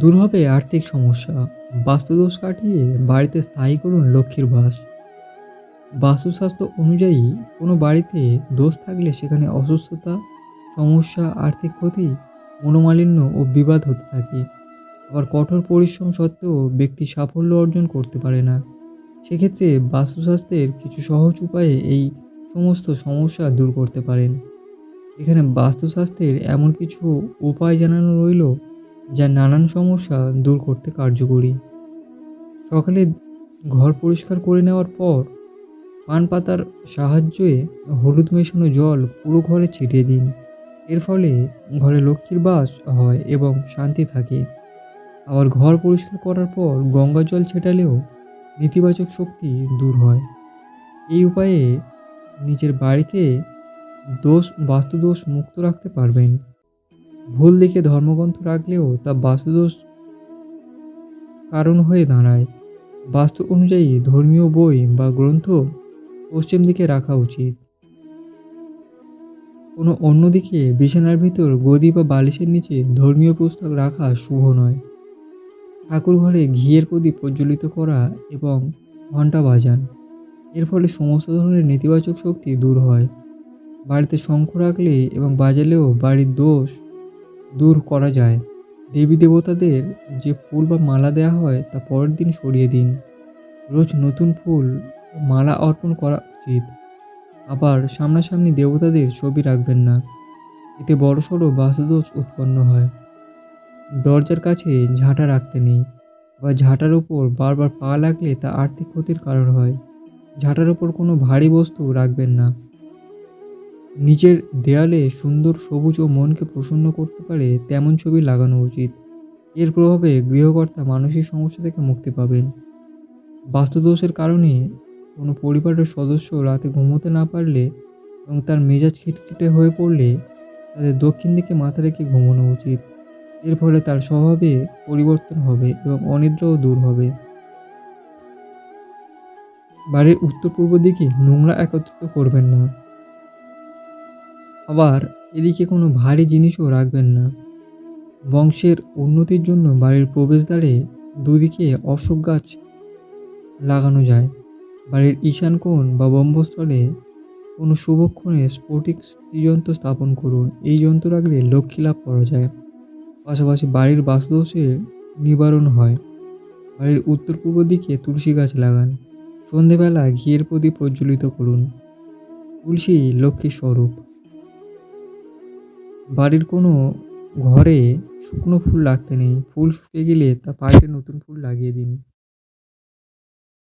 দূর হবে আর্থিক সমস্যা। বাস্তুদোষ কাটিয়ে বাড়িতে স্থায়ী করুন লক্ষ্মীর বাস। বাস্তুশাস্ত্র অনুযায়ী কোনো বাড়িতে দোষ থাকলে সেখানে অসুস্থতা, সমস্যা, আর্থিক ক্ষতি, মনোমালিন্য ও বিবাদ হতে থাকে। আবার কঠোর পরিশ্রম সত্ত্বেও ব্যক্তি সাফল্য অর্জন করতে পারে না। সেক্ষেত্রে বাস্তুশাস্ত্রের কিছু সহজ উপায়ে এই সমস্ত সমস্যা দূর করতে পারেন। এখানে বাস্তুশাস্ত্রের এমন কিছু উপায় জানানো রইল যা নানান সমস্যা দূর করতে কার্যকরী। সকালে ঘর পরিষ্কার করে নেওয়ার পর পান পাতার সাহায্যে হলুদ মেশানো জল পুরো ঘরে ছিটিয়ে দিন। এর ফলে ঘরে লক্ষ্মীর বাস হয় এবং শান্তি থাকে। আবার ঘর পরিষ্কার করার পর গঙ্গা জল ছেটালেও নেতিবাচক শক্তি দূর হয়। এই উপায়ে নিজের বাড়িকে দোষ বাস্তুদোষ মুক্ত রাখতে পারবেন। ভুল দিকে ধর্মগ্রন্থ রাখলেও তা বাস্তুদোষ কারণ হয়ে দাঁড়ায়। বাস্তু অনুযায়ী ধর্মীয় বই বা গ্রন্থ পশ্চিম দিকে রাখা উচিত। কোনো অন্যদিকে বিছানার ভিতর গদি বা বালিশের নিচে ধর্মীয় পুস্তক রাখা শুভ নয়। ঠাকুর ঘরে ঘিয়ের প্রদীপ প্রজ্বলিত করা এবং ঘণ্টা বাজান, এর ফলে সমস্ত ধরনের নেতিবাচক শক্তি দূর হয়। বাড়িতে শঙ্খ রাখলে এবং বাজালেও বাড়ির দোষ দূর করা যায়। দেবী দেবতাদের যে ফুল বা মালা দেওয়া হয়, তা পরের দিন সরিয়ে দিন। রোজ নতুন ফুল মালা অর্পণ করা উচিত। আবার সামনাসামনি দেবতাদের ছবি রাখবেন না। এতে বড়সড় বাস্তুদোষ উৎপন্ন হয়। দরজার কাছে ঝাঁটা রাখতে নেই বা ঝাঁটার উপর বারবার পা লাগলে তা আর্থিক ক্ষতির কারণ হয়। ঝাঁটার উপর কোনো ভারী বস্তু রাখবেন না। নিচের দেয়ালে সুন্দর সবুজ ও মনকে প্রসন্ন করতে পারে তেমন ছবি লাগানো উচিত। এর প্রভাবে গৃহকর্তা মানসিক সমস্যা থেকে মুক্তি পাবেন। বাস্তুদোষের কারণে কোনো পরিবারের সদস্য রাতে ঘুমোতে না পারলে এবং তার মেজাজ খিটখিটে হয়ে পড়লে তাদের দক্ষিণ দিকে মাথা রেখে ঘুমানো উচিত। এর ফলে তার স্বভাবে পরিবর্তন হবে এবং অনিদ্রাও দূর হবে। বাড়ির উত্তর পূর্ব দিকে নোংরা একত্রিত করবেন না। আবার এদিকে কোনো ভারী জিনিসও রাখবেন না। বংশের উন্নতির জন্য বাড়ির প্রবেশদ্বারে দুদিকে অশোক গাছ লাগানো যায়। বাড়ির ঈশান কোণ বা বম্বস্থলে কোনো শুভক্ষণে স্ফটিক যন্ত্র স্থাপন করুন। এই যন্ত্র রাখলে লক্ষ্মী লাভ করা যায়। পাশাপাশি বাড়ির বাস্তুদোষের নিবারণ হয়। বাড়ির উত্তর পূর্ব দিকে তুলসী গাছ লাগান। সন্ধেবেলা ঘিয়ের প্রদীপ প্রজ্বলিত করুন। তুলসী লক্ষ্মীর স্বরূপ। বাড়ির কোনো ঘরে শুকনো ফুল রাখতে নেই। ফুল শুকিয়ে গেলে তা পাল্টে নতুন ফুল লাগিয়ে দিন।